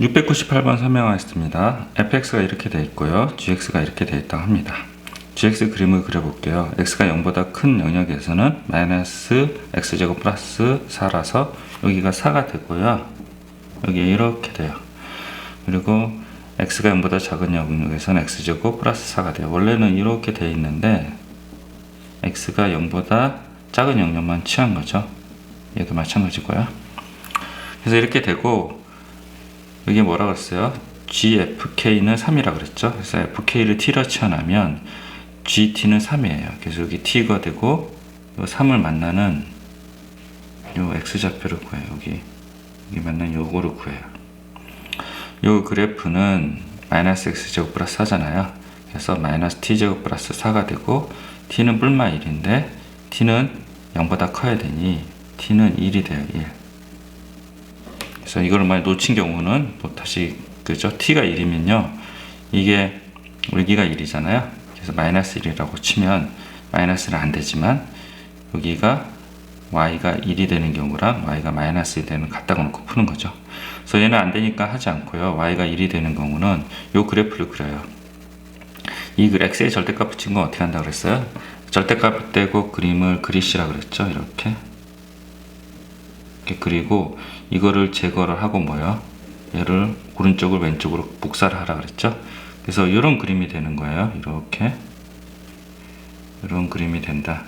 698번 설명하겠습니다. fx가 이렇게 되어 있고요. gx가 이렇게 되어 있다고 합니다. gx 그림을 그려볼게요. x가 0보다 큰 영역에서는 마이너스 x제곱 플러스 4라서 여기가 4가 되고요. 여기 이렇게 돼요. 그리고 x가 0보다 작은 영역에서는 x제곱 플러스 4가 돼요. 원래는 이렇게 되어 있는데 x가 0보다 작은 영역만 취한 거죠. 얘도 마찬가지고요. 그래서 이렇게 되고 여기 뭐라 그랬어요? GFK는 3이라 그랬죠. 그래서 FK를 T로 치환하면 GT는 3이에요. 그래서 여기 T가 되고 요 3을 만나는 요 X좌표를 구해요. 여기 여기 만나는 요거를 구해요. 요 그래프는 마이너스 X제곱 플러스 4잖아요. 그래서 마이너스 T제곱 플러스 4가 되고 T는 뿔마 1인데 T는 0보다 커야 되니 T는 1이 돼요. 1. 그래서 이걸 많이 놓친 경우는 또 다시 그죠? t가 1이면요. 이게 여기가 1이잖아요. 그래서 마이너스 1이라고 치면 마이너스는 안 되지만 여기가 y가 1이 되는 경우랑 y가 마이너스 1 되는 같다고 놓고 푸는 거죠. 그래서 얘는 안 되니까 하지 않고요. y가 1이 되는 경우는 요 그래프를 그려요. 이그 x의 절대값 붙인 건 어떻게 한다고 그랬어요? 절대값 떼고 그림을 그리시라 그랬죠? 이렇게 그리고 이거를 제거를 하고 뭐요? 얘를 오른쪽을 왼쪽으로 복사를 하라 그랬죠? 그래서 이런 그림이 되는 거예요. 이렇게 이런 그림이 된다.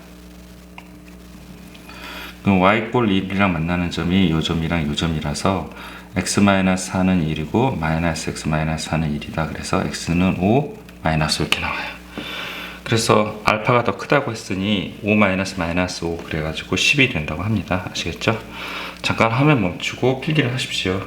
그럼 y꼴 1이랑 만나는 점이 요 점이랑 요 점이라서 x-4는 1이고 마이너스 x-4는 1이다. 그래서 x는 5, 마이너스 이렇게 나와요. 그래서 알파가 더 크다고 했으니 5 마이너스 마이너스 5 그래가지고 10이 된다고 합니다. 아시겠죠? 잠깐 화면 멈추고 필기를 하십시오.